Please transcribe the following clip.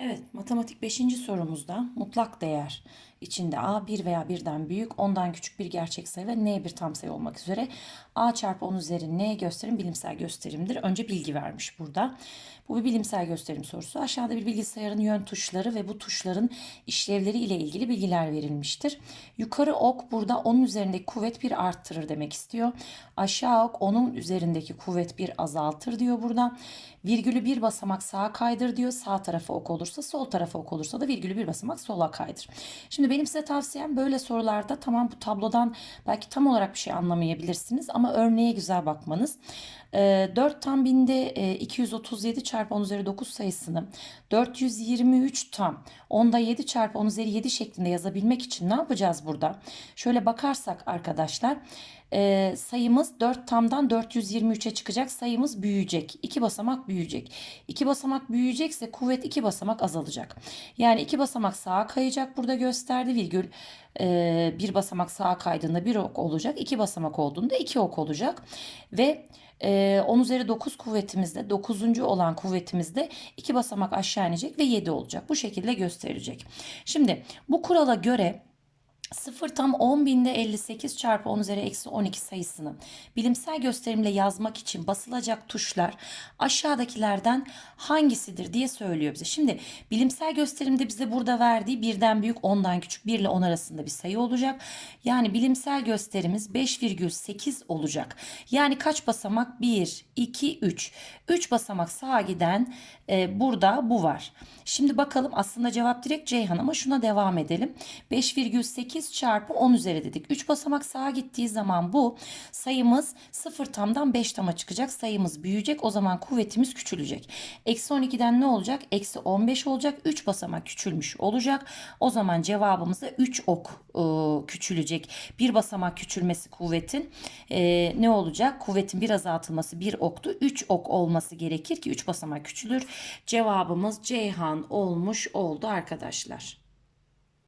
Evet, matematik 5. sorumuzda mutlak değer içinde a 1 veya birden büyük, ondan küçük bir gerçek sayı ve n bir tam sayı olmak üzere a çarpı 10 üzeri n gösterim bilimsel gösterimdir. Önce bilgi vermiş burada. Bu bir bilimsel gösterim sorusu. Aşağıda bir bilgisayarın yön tuşları ve bu tuşların işlevleri ile ilgili bilgiler verilmiştir. Yukarı ok burada onun üzerindeki kuvvet bir arttırır demek istiyor. Aşağı ok onun üzerindeki kuvvet bir azaltır diyor burada. Virgülü bir basamak sağa kaydır diyor. Sağ tarafa ok olursa sol tarafa ok olursa da virgülü bir basamak sola kaydır. Şimdi benim size tavsiyem böyle sorularda tamam bu tablodan belki tam olarak bir şey anlamayabilirsiniz ama örneğe güzel bakmanız. E, 4 tam binde e, 237 çarpı 10 üzeri 9 sayısını 423 tam onda 7 çarpı 10 üzeri 7 şeklinde yazabilmek için ne yapacağız burada? Şöyle bakarsak arkadaşlar e, sayımız 4 tamdan 423'e çıkacak. Sayımız büyüyecek. 2 basamak büyüyecek. 2 basamak büyüyecekse kuvvet 2 basamak azalacak. Yani 2 basamak sağa kayacak. Burada gösterdi virgül. E, bir basamak sağa kaydığında bir ok olacak. 2 basamak olduğunda 2 ok olacak. Ve e, 10 üzeri 9 kuvvetimizde 9. olan kuvvetimizde 2 basamak aşağı inecek ve 7 olacak. Bu şekilde gösterecek. Şimdi bu kurala göre 0 tam 10 binde 58 çarpı 10 üzeri eksi 12 sayısını bilimsel gösterimle yazmak için basılacak tuşlar aşağıdakilerden hangisidir diye söylüyor bize. Şimdi bilimsel gösterimde bize burada verdiği birden büyük 10'dan küçük 1 ile 10 arasında bir sayı olacak. Yani bilimsel gösterimiz 5,8 olacak. Yani kaç basamak? 1, 2, 3. 3 basamak sağa giden e, burada bu var. Şimdi bakalım aslında cevap direkt Ceyhan ama şuna devam edelim. 5,8 çarpı 10 üzeri dedik. 3 basamak sağa gittiği zaman bu sayımız 0 tamdan 5 tama çıkacak. Sayımız büyüyecek. O zaman kuvvetimiz küçülecek. Eksi 12'den ne olacak? Eksi 15 olacak. 3 basamak küçülmüş olacak. O zaman cevabımız da 3 ok e, küçülecek. Bir basamak küçülmesi kuvvetin e, ne olacak? Kuvvetin bir azaltılması bir oktu. 3 ok olması gerekir ki 3 basamak küçülür. Cevabımız Ceyhan olmuş oldu arkadaşlar.